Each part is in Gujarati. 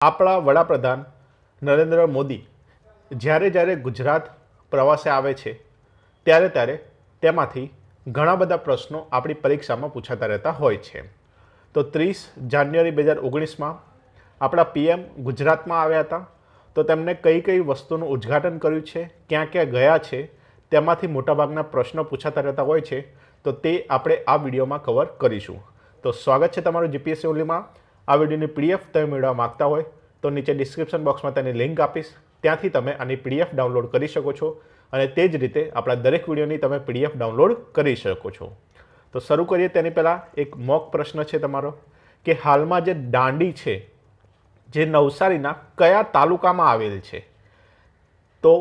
આપણા વડાપ્રધાન નરેન્દ્ર મોદી જ્યારે જ્યારે ગુજરાત પ્રવાસે આવે છે, ત્યારે ત્યારે તેમાંથી ઘણા બધા પ્રશ્નો આપણી પરીક્ષામાં પૂછાતા રહેતા હોય છે. તો ત્રીસ જાન્યુઆરી બે હજાર ઓગણીસમાં આપણા પીએમ ગુજરાતમાં આવ્યા હતા. તો તેમણે કઈ કઈ વસ્તુનું ઉદ્ઘાટન કર્યું છે, ક્યાં ક્યાં ગયા છે, તેમાંથી મોટાભાગના પ્રશ્નો પૂછાતા રહેતા હોય છે. તો તે આપણે આ વિડીયોમાં કવર કરીશું. તો સ્વાગત છે તમારું જીપીએસસી ઓલીમાં. આ વિડીયોની પીડીએફ તમે મેળવવા માગતા હોય તો નીચે ડિસ્ક્રિપ્શન બોક્સમાં તેની લિંક આપીશ. ત્યાંથી તમે આની પીડીએફ ડાઉનલોડ કરી શકો છો અને તે જ રીતે આપણા દરેક વિડીયોની તમે પીડીએફ ડાઉનલોડ કરી શકો છો. તો શરૂ કરીએ તેની પહેલાં એક મોક પ્રશ્ન છે તમારો કે હાલમાં જે દાંડી છે, જે નવસારીના કયા તાલુકામાં આવેલ છે? તો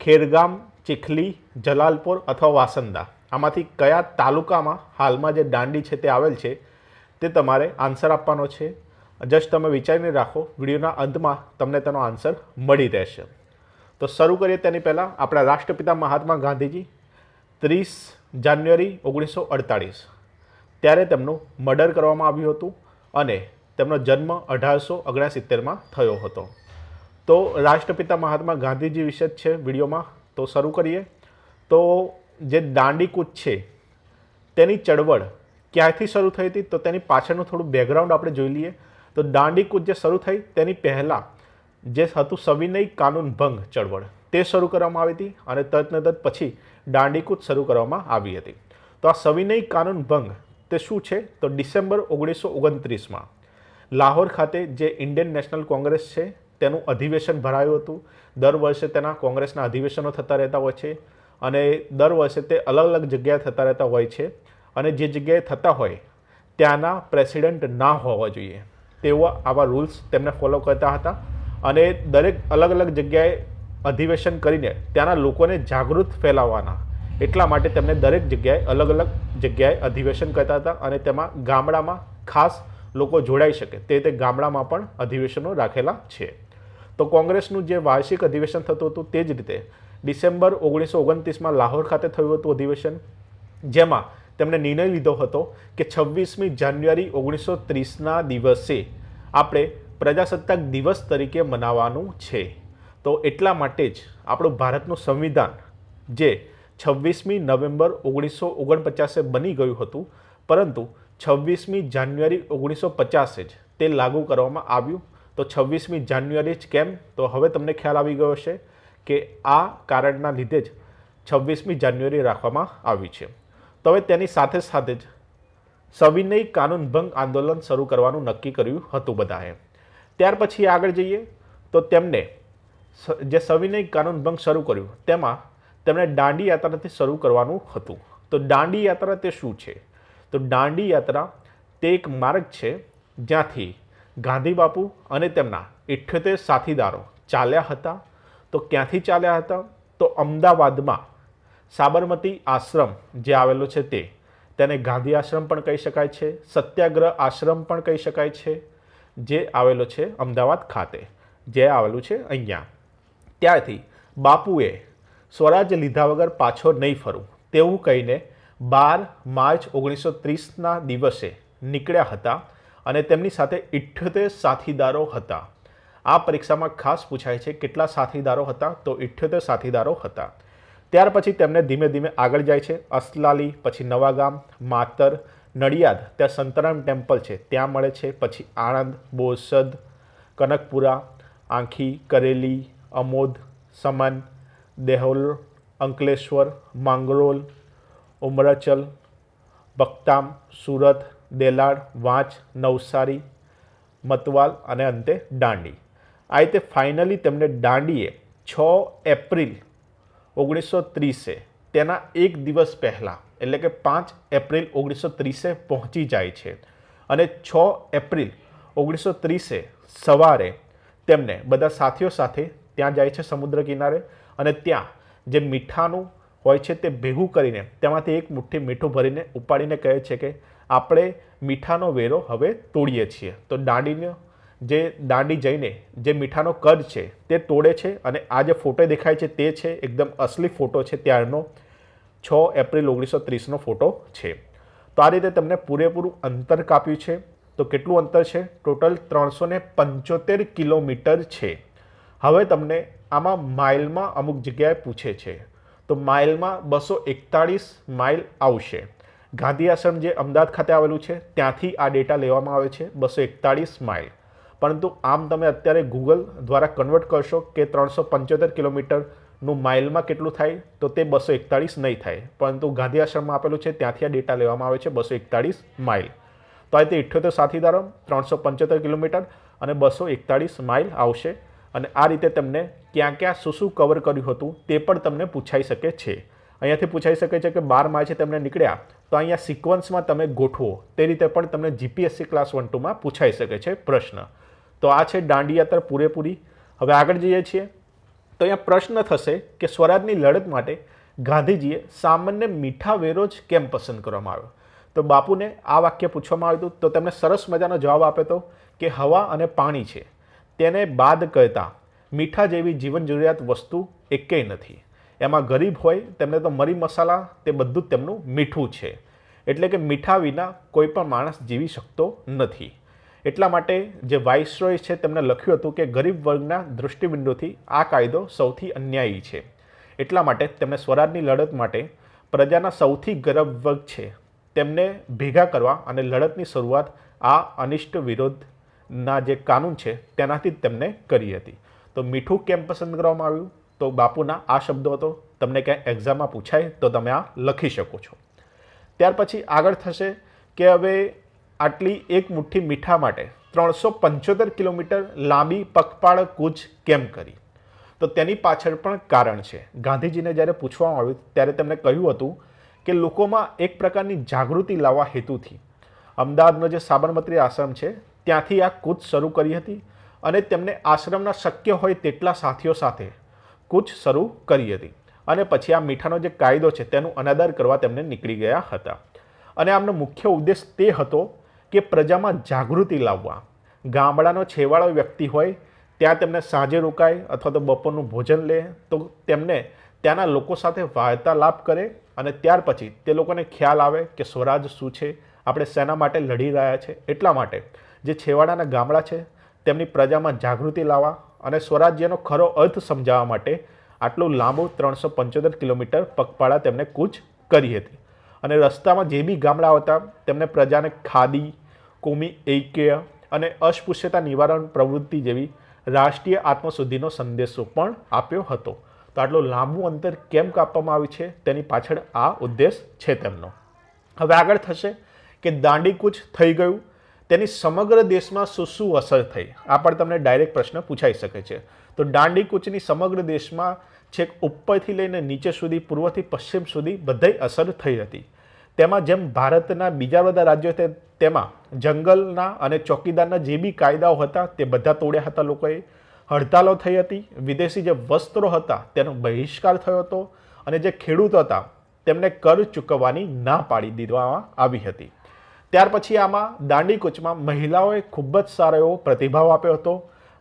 ખેરગામ, ચીખલી, જલાલપુર અથવા વાસંદા. આમાંથી કયા તાલુકામાં હાલમાં જે દાંડી છે તે આવેલ છે? તે તમારે આન્સર આપવાનો છે. જસ્ટ તમે વિચારીને રાખો, વિડીયોના અંતમાં તમને તેનો આન્સર મળી રહેશે. તો શરૂ કરીએ તેની પહેલાં, આપણા રાષ્ટ્રપિતા મહાત્મા ગાંધીજી ત્રીસ જાન્યુઆરી ઓગણીસો અડતાળીસ. ત્યારે તેમનું મર્ડર કરવામાં આવ્યું હતું અને તેમનો જન્મ અઢારસો ઓગણસિત્તેરમાં થયો હતો. તો રાષ્ટ્રપિતા મહાત્મા ગાંધીજી વિશે જ છે વિડીયોમાં. તો શરૂ કરીએ. તો જે દાંડીકૂચ છે, તેની ચળવળ ક્યાંથી શરૂ થઈ હતી તો તેની પાછળનું થોડું બેકગ્રાઉન્ડ આપણે જોઈ લઈએ. તો દાંડીકૂચ જે શરૂ થઈ, તેની પહેલાં જે હતું સવિનય કાનૂન ભંગ ચળવળ, તે શરૂ કરવામાં આવી હતી અને તદનતર પછી દાંડીકૂચ શરૂ કરવામાં આવી હતી. તો આ સવિનય કાનૂન ભંગ, તે શું છે? તો ડિસેમ્બર ઓગણીસો ઓગણત્રીસમાં લાહોર ખાતે જે ઇન્ડિયન નેશનલ કોંગ્રેસ છે, તેનું અધિવેશન ભરાયું હતું. દર વર્ષે તેના કોંગ્રેસના અધિવેશનો થતા રહેતા હોય છે અને દર વર્ષે તે અલગ અલગ જગ્યાએ થતા રહેતા હોય છે. અને જે જગ્યાએ થતા હોય, ત્યાંના પ્રેસિડેન્ટ ના હોવા જોઈએ. તેવા આવા રૂલ્સ તેમને ફોલો કરતા હતા અને દરેક અલગ અલગ જગ્યાએ અધિવેશન કરીને ત્યાંના લોકોને જાગૃત ફેલાવવાના. એટલા માટે તેમને દરેક જગ્યાએ અલગ અલગ જગ્યાએ અધિવેશન કરતા હતા અને તેમાં ગામડામાં ખાસ લોકો જોડાઈ શકે. તે રીતે ગામડામાં પણ અધિવેશનો રાખેલા છે. તો કોંગ્રેસનું જે વાર્ષિક અધિવેશન થતું હતું તે જ રીતે ડિસેમ્બર ઓગણીસો ઓગણત્રીસમાં લાહોર ખાતે થયું હતું અધિવેશન, જેમાં તેમણે નિર્ણય લીધો હતો કે છવ્વીસમી જાન્યુઆરી ઓગણીસો ત્રીસના દિવસે આપણે પ્રજાસત્તાક દિવસ તરીકે મનાવવાનું છે. તો એટલા માટે જ આપણું ભારતનું સંવિધાન, જે છવ્વીસમી નવેમ્બર ઓગણીસો ઓગણપચાસે બની ગયું હતું, પરંતુ છવ્વીસમી જાન્યુઆરી ઓગણીસો પચાસે જ તે લાગુ કરવામાં આવ્યું. તો છવ્વીસમી જાન્યુઆરી જ કેમ? તો હવે તમને ખ્યાલ આવી ગયો હશે કે આ કારણના લીધે જ છવ્વીસમી જાન્યુઆરી રાખવામાં આવી છે. તો હવે તેની સાથે સાથે જ સવિનય કાનૂન ભંગ આંદોલન શરૂ કરવાનું નક્કી કર્યું હતું બધાએ. ત્યાર પછી આગળ જઈએ તો તેમને જે સવિનય કાનૂન ભંગ શરૂ કર્યું તેમાં તેમણે દાંડી યાત્રાથી શરૂ કરવાનું હતું. તો દાંડી યાત્રા તે શું છે? તો દાંડી યાત્રા તે એક માર્ગ છે જ્યાંથી ગાંધી બાપુ અને તેમના ઇઠ્યોતેર સાથીદારો ચાલ્યા હતા. તો ક્યાંથી ચાલ્યા હતા? તો અમદાવાદમાં સાબરમતી આશ્રમ જે આવેલો છે તે, તેને ગાંધી આશ્રમ પણ કહી શકાય છે, સત્યાગ્રહ આશ્રમ પણ કહી શકાય છે, જે આવેલો છે અમદાવાદ ખાતે, જે આવેલું છે અહીંયા. ત્યારથી બાપુએ સ્વરાજ લીધા વગર પાછો નહીં ફરું, તેવું કહીને બાર માર્ચ ઓગણીસો ત્રીસના દિવસે નીકળ્યા હતા અને તેમની સાથે ઇઠ્યોતેર સાથીદારો હતા. આ પરીક્ષામાં ખાસ પૂછાય છે કેટલા સાથીદારો હતા, તો ઇઠ્યોતેર સાથીદારો હતા. ત્યાર પછી તેમને ધીમે ધીમે આગળ જાય છે. અસલાલી, પછી નવાગામ, માતર, નડિયાદ, ત્યાં સંતરામ ટેમ્પલ છે. ત્યાં મળે છે. પછી આણંદ, બોરસદ, કનકપુરા, આંખી, કરેલી, અમોદ, સમન દેહોલ અંકલેશ્વર, માંગરોલ, ઉમરાચલ બક્તામ સુરત, દેલાડ, વાંચ, નવસારી, મતવાલ અને અંતે દાંડી. આ રીતે ફાઇનલી તેમને દાંડીએ છ એપ્રિલ ઓગણીસો ત્રીસે. તેના એક દિવસ પહેલાં, એટલે કે પાંચ એપ્રિલ ઓગણીસો ત્રીસે પહોંચી જાય છે. અને છ એપ્રિલ ઓગણીસો ત્રીસે સવારે તેમને બધા સાથીઓ સાથે ત્યાં જાય છે સમુદ્ર કિનારે અને ત્યાં જે મીઠાનું હોય છે તે ભેગું કરીને તેમાંથી એક મુઠ્ઠી મીઠું ભરીને ઉપાડીને કહે છે કે, આપણે મીઠાનો વેરો હવે તોડીએ છીએ. તો દાંડીનો જે દાંડી જઈને જે મીઠાનો કદ છે તે તોડે છે અને આ જે ફોટો દેખાય છે તે છે એકદમ અસલી ફોટો છે ત્યારનો છ એપ્રિલ ઓગણીસો ત્રીસનો ફોટો છે. તો આ રીતે તમને પૂરેપૂરું અંતર કાપ્યું છે. તો કેટલું અંતર છે? ટોટલ ત્રણસો પંચોતેર કિલોમીટર છે. હવે તમને આમાં માઇલમાં અમુક જગ્યાએ પૂછે છે. તો માઇલમાં બસો એકતાળીસ માઇલ આવશે. ગાંધી આશ્રમ જે અમદાવાદ ખાતે આવેલું છે, ત્યાંથી આ ડેટા લેવામાં આવે છે, બસો એકતાળીસ માઇલ. પરંતુ આમ તમે અત્યારે ગૂગલ દ્વારા કન્વર્ટ કરશો કે ત્રણસો પંચોતેર કિલોમીટરનું માઇલમાં કેટલું થાય, તો તે બસો એકતાળીસ નહીં થાય. પરંતુ ગાંધી આશ્રમમાં આપેલું છે, ત્યાંથી આ ડેટા લેવામાં આવે છે, બસો એકતાળીસ માઇલ તો આ રીતે ઇઠ્યોતેર સાથીદારો, ત્રણસો પંચોતેર કિલોમીટર અને બસો એકતાળીસ માઇલ આવશે. અને આ રીતે તમને ક્યાં ક્યાં શું શું કવર કર્યું હતું, તે પણ તમને પૂછાઈ શકે છે. અહીંયાથી પૂછાઈ શકે છે કે બાર માર્ચે તમને નીકળ્યા, તો અહીંયા સિક્વન્સમાં તમે ગોઠવો. તે રીતે પણ તમને જીપીએસસી ક્લાસ વન ટુમાં પૂછાઈ શકે છે પ્રશ્ન. તો આ છે દાંડી યાત્રા પૂરેપૂરી. હવે આગળ જઈએ છીએ. તો અહીંયા પ્રશ્ન થશે કે સ્વરાજની લડત માટે ગાંધીજીએ સામાન્ય મીઠા વેરો જ કેમ પસંદ કરવામાં આવ્યો? તો બાપુને આ વાક્ય પૂછવામાં આવ્યું હતું. તો તેમણે સરસ મજાનો જવાબ આપ્યો હતો કે હવા અને પાણી છે. તેને બાદ કહેતા મીઠા જેવી જીવન જરૂરિયાત વસ્તુ એકેય નથી. એમાં ગરીબ હોય તેમને તો મરી મસાલા તે બધું જ તેમનું મીઠું છે. એટલે કે મીઠા વિના કોઈ પણ માણસ જીવી શકતો નથી. એટલા માટે જે વાઇસરોય છે તેમણે લખ્યું હતું કે ગરીબ વર્ગના દૃષ્ટિબિંદુથી આ કાયદો સૌથી અન્યાયી છે. એટલા માટે તેમણે સ્વરાજની લડત માટે પ્રજાના સૌથી ગરીબ વર્ગ છે તેમને ભેગા કરવા અને લડતની શરૂઆત આ અનિષ્ટ વિરોધના જે કાનૂન છે તેનાથી જ તેમને કરી હતી. તો મીઠું કેમ પસંદ કરવામાં આવ્યું? તો બાપુના આ શબ્દો હતો, તમને ક્યાંય એક્ઝામમાં પૂછાય તો તમે આ લખી શકો છો. ત્યાર પછી આગળ થશે કે હવે આટલી એક મુઠ્ઠી મીઠા માટે ત્રણસો પંચોતેર કિલોમીટર લાંબી પગપાળ કૂચ કેમ કરી? તો તેની પાછળ પણ કારણ છે. ગાંધીજીને જ્યારે પૂછવામાં આવ્યું, ત્યારે તેમણે કહ્યું હતું કે લોકોમાં એક પ્રકારની જાગૃતિ લાવવા હેતુથી અમદાવાદનો જે સાબરમતી આશ્રમ છે, ત્યાંથી આ કૂચ શરૂ કરી હતી અને તેમને આશ્રમના શક્ય હોય તેટલા સાથીઓ સાથે કૂચ શરૂ કરી હતી. અને પછી આ મીઠાનો જે કાયદો છે, તેનું અનાદર કરવા તેમને નીકળી ગયા હતા. અને આમનો મુખ્ય ઉદ્દેશ તે હતો કે પ્રજામાં જાગૃતિ લાવવા. ગામડાનો છેવાડો વ્યક્તિ હોય, ત્યાં તેમને સાંજે રોકાય અથવા તો બપોરનું ભોજન લે, તો તેમને ત્યાંના લોકો સાથે વાર્તાલાપ કરે અને ત્યાર પછી તે લોકોને ખ્યાલ આવે કે સ્વરાજ શું છે, આપણે શેના માટે લડી રહ્યા છે, એટલા માટે. જે છેવાડાના ગામડા છે, તેમની પ્રજામાં જાગૃતિ લાવવા અને સ્વરાજ્યનો ખરો અર્થ સમજાવવા માટે આટલું લાંબુ ત્રણસો પંચોતેર કિલોમીટર પગપાળા તેમને કૂચ કરી હતી. અને રસ્તામાં જે બી ગામડા હતા, તેમને પ્રજાને ખાદી કોમી, ઐક્ય અને અસ્પૃશ્યતા નિવારણ પ્રવૃત્તિ જેવી રાષ્ટ્રીય આત્મશુદ્ધિનો સંદેશો પણ આપ્યો હતો. તો આટલું લાંબુ અંતર કેમ કાપવામાં આવ્યું છે? તેની પાછળ આ ઉદ્દેશ છે તેમનો. હવે આગળ થશે કે દાંડીકૂચ થઈ ગયું, તેની સમગ્ર દેશમાં શું શું અસર થઈ? આ પણ તમને ડાયરેક્ટ પ્રશ્ન પૂછાઈ શકે છે. તો દાંડીકૂચની સમગ્ર દેશમાં છેક ઉપરથી લઈને નીચે સુધી, પૂર્વથી પશ્ચિમ સુધી બધાય અસર થઈ હતી. તેમાં જેમ ભારતના બીજા બધા રાજ્યો તેમાં જંગલના અને ચોકીદારના જે બી કાયદાઓ હતા તે બધા તોડ્યા હતા લોકોએ. હડતાલો થઈ હતી. વિદેશી જે વસ્ત્રો હતા તેનો બહિષ્કાર થયો હતો અને જે ખેડૂતો હતા તેમને કર ચૂકવવાની ના પાડી દીધવામાં આવી હતી. ત્યાર પછી આમાં દાંડી કૂચમાં મહિલાઓએ ખૂબ જ સારો એવો પ્રતિભાવ આપ્યો હતો.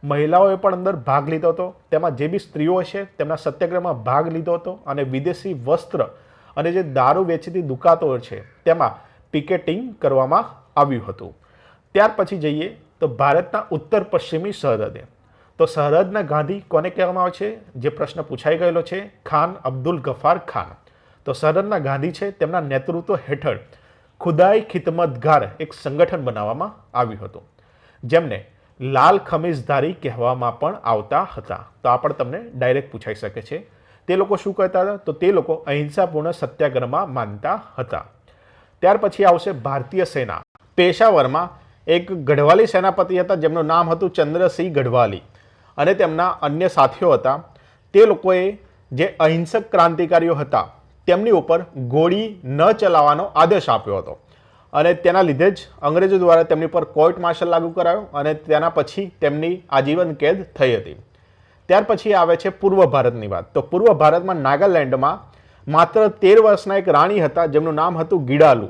મહિલાઓએ પણ અંદર ભાગ લીધો હતો. તેમાં જે બી સ્ત્રીઓ છે તેમના સત્યાગ્રહમાં ભાગ લીધો હતો અને વિદેશી વસ્ત્ર અને જે દારૂ વેચતી દુકાતો છે તેમાં પિકેટિંગ કરવામાં આવ્યું હતું. ત્યાર પછી જઈએ તો ભારતના ઉત્તર પશ્ચિમી સરહદે. તો સરહદના ગાંધી કોને કહેવામાં આવે છે? જે પ્રશ્ન પૂછાઈ ગયેલો છે, ખાન અબ્દુલ ગફાર ખાન. તો સરહદના ગાંધી છે તેમના નેતૃત્વ હેઠળ ખુદાઈ ખિદમતગાર એક સંગઠન બનાવવામાં આવ્યું હતું. જેમને લાલ ખમીજધારી કહેવામાં પણ આવતા હતા. તો આ પણ તમને ડાયરેક્ટ પૂછાઈ શકે છે. તે લોકો શું કહેતા હતા? તો તે લોકો અહિંસાપૂર્ણ સત્યાગ્રહમાં માનતા હતા. ત્યાર પછી આવશે ભારતીય સેના. પેશાવરમાં એક ગઢવાલી સેનાપતિ હતા, જેમનું નામ હતું ચંદ્રસિંહ ગઢવાલી. અને તેમના અન્ય સાથીઓ હતા. તે લોકોએ જે અહિંસક ક્રાંતિકારીઓ હતા, તેમની ઉપર ગોળી ન ચલાવવાનો આદેશ આપ્યો હતો. અને તેના લીધે જ અંગ્રેજો દ્વારા તેમની પર કોર્ટ માર્શલ લાગુ કરાયો અને તેના પછી તેમની આજીવન કેદ થઈ હતી. ત્યાર પછી આવે છે પૂર્વ ભારતની વાત. તો પૂર્વ ભારતમાં નાગાલેન્ડમાં માત્ર તેર વર્ષના એક રાણી હતા, જેમનું નામ હતું ગીડાલુ.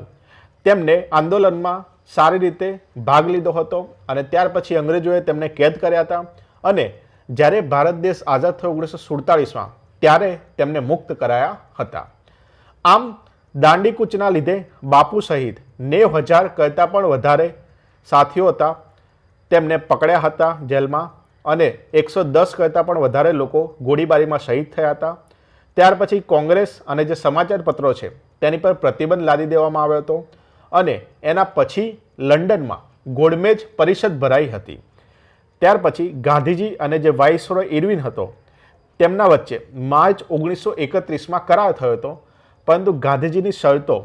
તેમને આંદોલનમાં સારી રીતે ભાગ લીધો હતો અને ત્યાર પછી અંગ્રેજોએ તેમને કેદ કર્યા હતા અને જ્યારે ભારત દેશ આઝાદ થયો ઓગણીસો સુડતાલીસમાં ત્યારે તેમને મુક્ત કરાયા હતા. આમ, દાંડીકૂચના લીધે બાપુ સહિત નેવ હજાર કરતાં પણ વધારે સાથીઓ હતા. તેમને પકડ્યા હતા જેલમાં અને એકસો દસ કરતાં પણ વધારે લોકો ગોળીબારીમાં શહીદ થયા હતા. ત્યાર પછી કોંગ્રેસ અને જે સમાચાર પત્રો છે, તેની પર પ્રતિબંધ લાદી દેવામાં આવ્યો હતો અને એના પછી લંડનમાં ગોળમેજ પરિષદ ભરાઈ હતી. ત્યાર પછી ગાંધીજી અને જે વાઇસરોય ઇરવિન હતો, તેમના વચ્ચે માર્ચ ઓગણીસો એકત્રીસમાં કરાર થયો હતો, પરંતુ ગાંધીજીની શરતો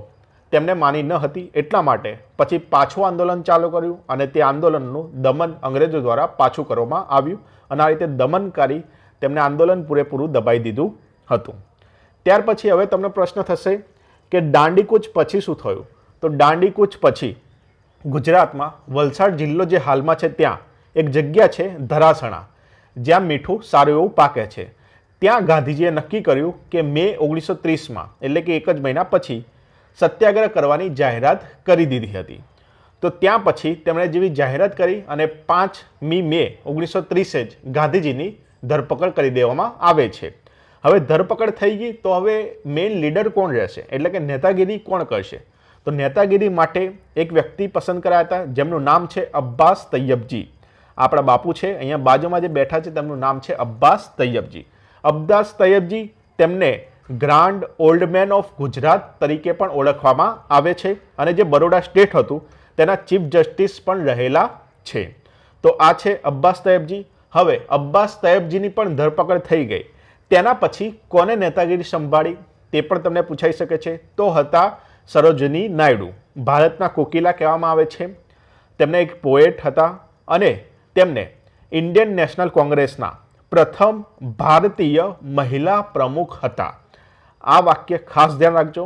તેમને માની ન હતી એટલા માટે પછી પાછું આંદોલન ચાલુ કર્યું અને તે આંદોલનનું દમન અંગ્રેજો દ્વારા પાછું કરવામાં આવ્યું અને આ રીતે દમનકારી તેમને આંદોલન પૂરેપૂરું દબાઈ દીધું હતું. ત્યાર પછી હવે તમને પ્રશ્ન થશે કે દાંડીકૂચ પછી શું થયું? તો દાંડીકૂચ પછી ગુજરાતમાં વલસાડ જિલ્લો જે હાલમાં છે ત્યાં એક જગ્યા છે ધરાસણા. જ્યાં મીઠું સારું એવું પાકે છે. ત્યાં ગાંધીજીએ નક્કી કર્યું કે મે ઓગણીસો ત્રીસમાં, એટલે કે એક જ મહિના પછી, સત્યાગ્રહ કરવાની જાહેરાત કરી દીધી હતી. તો ત્યાં પછી તેમણે જેવી જાહેરાત કરી અને પાંચમી મે ઓગણીસો ત્રીસે જ ગાંધીજીની ધરપકડ કરી દેવામાં આવે છે. હવે ધરપકડ થઈ ગઈ તો હવે મેઇન લીડર કોણ રહેશે? એટલે કે નેતાગીરી કોણ કરશે? તો નેતાગીરી માટે એક વ્યક્તિ પસંદ કરાયા હતા, જેમનું નામ છે અબ્બાસ તૈયબજી. આપણા બાપુ છે, અહીંયા બાજુમાં જે બેઠા છે તેમનું નામ છે અબ્બાસ તૈયબજી. અબ્બાસ તૈયબજી તેમને grand old man of Gujarat તરીકે પણ ઓળખવામાં આવે છે અને જે બરોડા સ્ટેટ હતું, તેના ચીફ જસ્ટિસ પણ રહેલા છે. તો આ છે અબ્બાસ તૈયબજી. હવે અબ્બાસ તૈયબજીની પણ ધરપકડ થઈ ગઈ. તેના પછી કોને નેતાગીરી સંભાળી તે પણ તમને પૂછાઈ શકે છે. તો હતા સરોજની નાયડુ. ભારતના કોકિલા કહેવામાં આવે છે. તેમને એક પોએટ હતા અને તેમને ઇન્ડિયન નેશનલ કોંગ્રેસના પ્રથમ ભારતીય મહિલા પ્રમુખ હતા. આ વાક્ય ખાસ ધ્યાન રાખજો.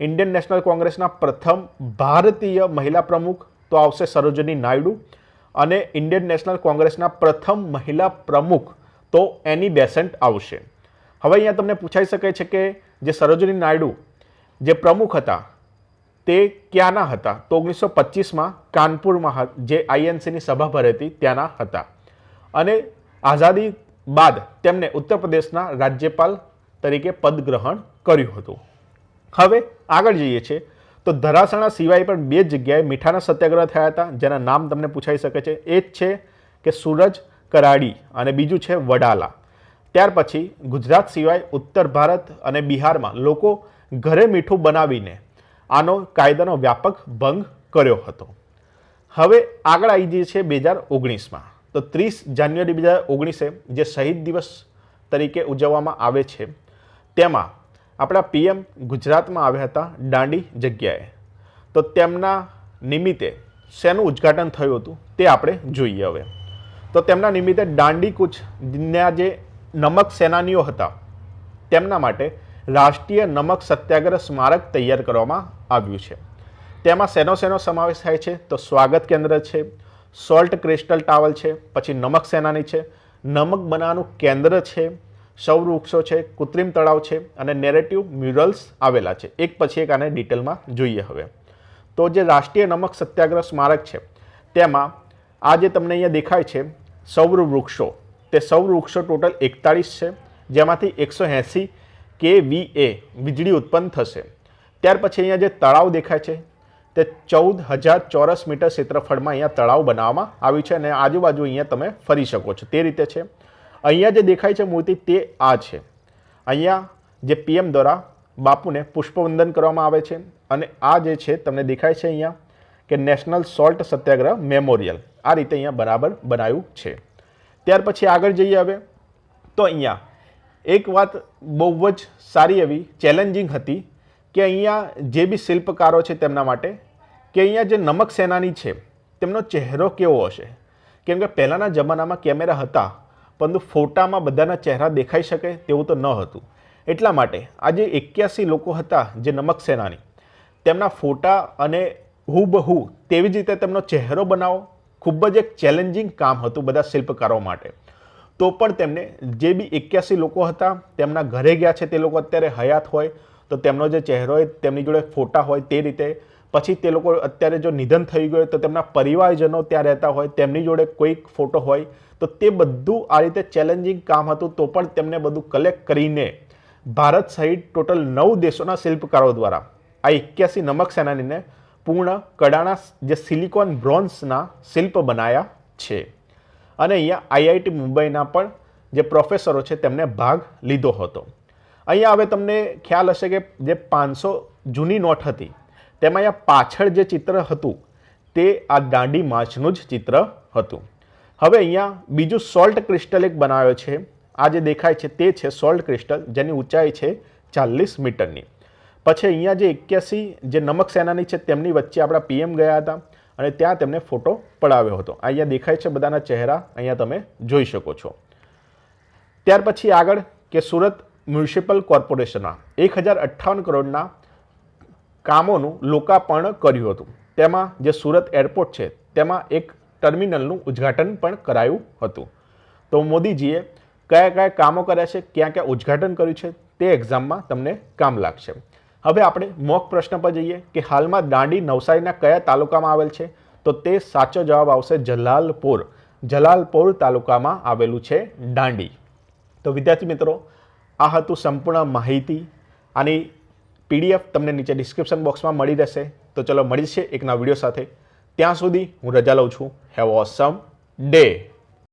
ઇન્ડિયન નેશનલ કોંગ્રેસના પ્રથમ ભારતીય મહિલા પ્રમુખ તો આવશે સરોજની નાયડુ અને ઇન્ડિયન નેશનલ કોંગ્રેસના પ્રથમ મહિલા પ્રમુખ તો એની બેસન્ટ આવશે. હવે અહીંયા તમને પૂછાઈ શકે છે કે જે સરોજની નાયડુ જે પ્રમુખ હતા, તે ક્યાંના હતા? તો ઓગણીસો પચીસમાં કાનપુરમાં જે આઈએનસીની સભા ભરી હતી ત્યાંના હતા. અને આઝાદી બાદ તેમને ઉત્તર પ્રદેશના રાજ્યપાલ તરીકે પદ ગ્રહણ કર્યું હતું. હવે આગળ જઈએ છીએ. તો ધરાસણા સિવાય પણ બે જગ્યાએ મીઠાના સત્યાગ્રહ થયા હતા, જેના નામ તમને પૂછાઈ શકે છે. એ જ છે કે સૂરજ કરાડી અને બીજું છે વડાલા. ત્યાર પછી ગુજરાત સિવાય ઉત્તર ભારત અને બિહારમાં લોકો ઘરે મીઠું બનાવીને આનો કાયદાનો વ્યાપક ભંગ કર્યો હતો. હવે આગળ આવી જઈએ છે બે હજાર ઓગણીસમાં. તો ત્રીસ જાન્યુઆરી બે હજાર ઓગણીસે જે શહીદ દિવસ તરીકે ઉજવવામાં આવે છે, તેમાં આપણા પીએમ ગુજરાતમાં આવ્યા હતા દાંડી જગ્યાએ. તો તેમના નિમિત્તે શેનું ઉદ્ઘાટન થયું હતું તે આપણે જોઈએ હવે. તો તેમના નિમિત્તે દાંડી કૂચના જે નમક સેનાનીઓ હતા. તેમના માટે રાષ્ટ્રીય નમક સત્યાગ્રહ સ્મારક તૈયાર કરવામાં આવ્યું છે. તેમાં સેનો સેનો સમાવેશ થાય છે? તો સ્વાગત કેન્દ્ર છે, સોલ્ટ ક્રિસ્ટલ ટાવલ છે, પછી નમક સેનાની છે, નમક બનાવવાનું કેન્દ્ર છે સૌર વૃક્ષો છે, કૃત્રિમ તળાવ છે અને નેરેટિવ મ્યુરલ્સ આવેલા છે. એક પછી એક આને ડિટેલમાં જોઈએ હવે. તો જે રાષ્ટ્રીય નમક સત્યાગ્રહ સ્મારક છે, તેમાં આ જે તમને અહીંયા દેખાય છે સૌર વૃક્ષો તે સૌ વૃક્ષો ટોટલ એકતાળીસ છે, જેમાંથી એકસો એંસી કે વી એ વીજળી ઉત્પન્ન થશે. ત્યાર પછી અહીંયા જે તળાવ દેખાય છે, તે ચૌદ હજાર ચોરસ મીટર ક્ષેત્રફળમાં અહીંયા તળાવ બનાવવામાં આવ્યું છે અને આજુબાજુ અહીંયા તમે ફરી શકો છો. તે રીતે છે. અહીંયા જે દેખાય છે મૂર્તિ, તે આ છે. અહીંયા જે પીએમ દ્વારા બાપુને પુષ્પવંદન કરવામાં આવે છે અને આ જે છે, તમને દેખાય છે અહીંયા કે નેશનલ સોલ્ટ સત્યાગ્રહ મેમોરિયલ. આ રીતે અહીંયા બરાબર બનાવ્યું છે. ત્યાર પછી આગળ જઈએ હવે. તો અહીંયા એક વાત બહુ જ સારી એવી ચેલેન્જિંગ હતી કે અહીંયા જે બી શિલ્પકારો છે તેમના માટે, કે અહીંયા જે નમક સેનાની છે, તેમનો ચહેરો કેવો હશે? કેમ કે પહેલાંના જમાનામાં કેમેરા હતા, પરંતુ ફોટામાં બધાના ચહેરા દેખાઈ શકે તેવું તો ન હતું. એટલા માટે આજે એક્યાસી લોકો હતા જે નમક સેનાની. તેમના ફોટા અને હુબહુ તેવી જ રીતે તેમનો ચહેરો બનાવો ખૂબ જ એક ચેલેન્જિંગ કામ હતું બધા શિલ્પકારો માટે. તો પણ તેમને જે બી એક્યાસી લોકો હતા, તેમના ઘરે ગયા છે તે લોકો અત્યારે હયાત હોય, તો તેમનો જે ચહેરો હોય, તેમની જોડે ફોટા હોય તે રીતે. પછી તે લોકો અત્યારે જો નિધન થઈ ગયું તો તેમના પરિવારજનો ત્યાં રહેતા હોય, તેમની જોડે કોઈક ફોટો હોય, તો તે બધું આ રીતે ચેલેન્જિંગ કામ હતું તો પણ તેમને બધું કલેક્ટ કરીને ભારત સહિત ટોટલ નવ દેશોના શિલ્પકારો દ્વારા આ એક્યાસી નમક સેનાનીને પૂર્ણ કડાના જે સિલિકોન બ્રોન્ઝના શિલ્પ બનાયા છે. અને અહીંયા આઈઆઈટી મુંબઈના પણ જે પ્રોફેસરો છે તેમને ભાગ લીધો હતો. અહીંયા હવે તમને ખ્યાલ હશે કે જે પાંચસો જૂની નોટ હતી, તેમાં અહીંયા પાછળ જે ચિત્ર હતું, તે આ દાંડી માછનું જ ચિત્ર હતું. હવે અહીંયા બીજું સોલ્ટ ક્રિસ્ટલ એક બનાવ્યો છે. આ જે દેખાય છે તે છે સોલ્ટ ક્રિસ્ટલ, જેની ઊંચાઈ છે ચાલીસ મીટરની. પછી અહીંયા જે એક્યાસી જે નમક સેનાની છે તેમની વચ્ચે આપણા પીએમ ગયા હતા અને ત્યાં તેમને ફોટો પડાવ્યો હતો. અહીંયા દેખાય છે બધાના ચહેરા, અહીંયા તમે જોઈ શકો છો. ત્યાર પછી આગળ કે સુરત મ્યુનિસિપલ કોર્પોરેશનના એક હજાર અઠ્ઠાવન કરોડના કામોનું લોકાર્પણ કર્યું હતું. તેમાં જે સુરત એરપોર્ટ છે તેમાં એક ટર્મિનલનું ઉદ્ઘાટન પણ કરાયું હતું. તો મોદીજીએ કયા કયા કામો કર્યા છે, ક્યાં ક્યાં ઉદ્ઘાટન કર્યું છે તે એક્ઝામમાં તમને કામ લાગશે. હવે આપણે મોક પ્રશ્ન પર જઈએ કે હાલમાં દાંડી નવસારીના કયા તાલુકામાં આવેલ છે? તો તે સાચો જવાબ આવશે જલાલપુર. જલાલપુર તાલુકામાં આવેલું છે દાંડી. તો વિદ્યાર્થી મિત્રો, આ હતું સંપૂર્ણ માહિતી. આની પીડીએફ તમને નીચે ડિસ્ક્રિપ્શન બોક્સમાં મળી રહેશે. તો ચલો મળીશે એક નવા વીડિયો સાથે. ત્યાં સુધી હું રજા લઉં છું. Have Osam day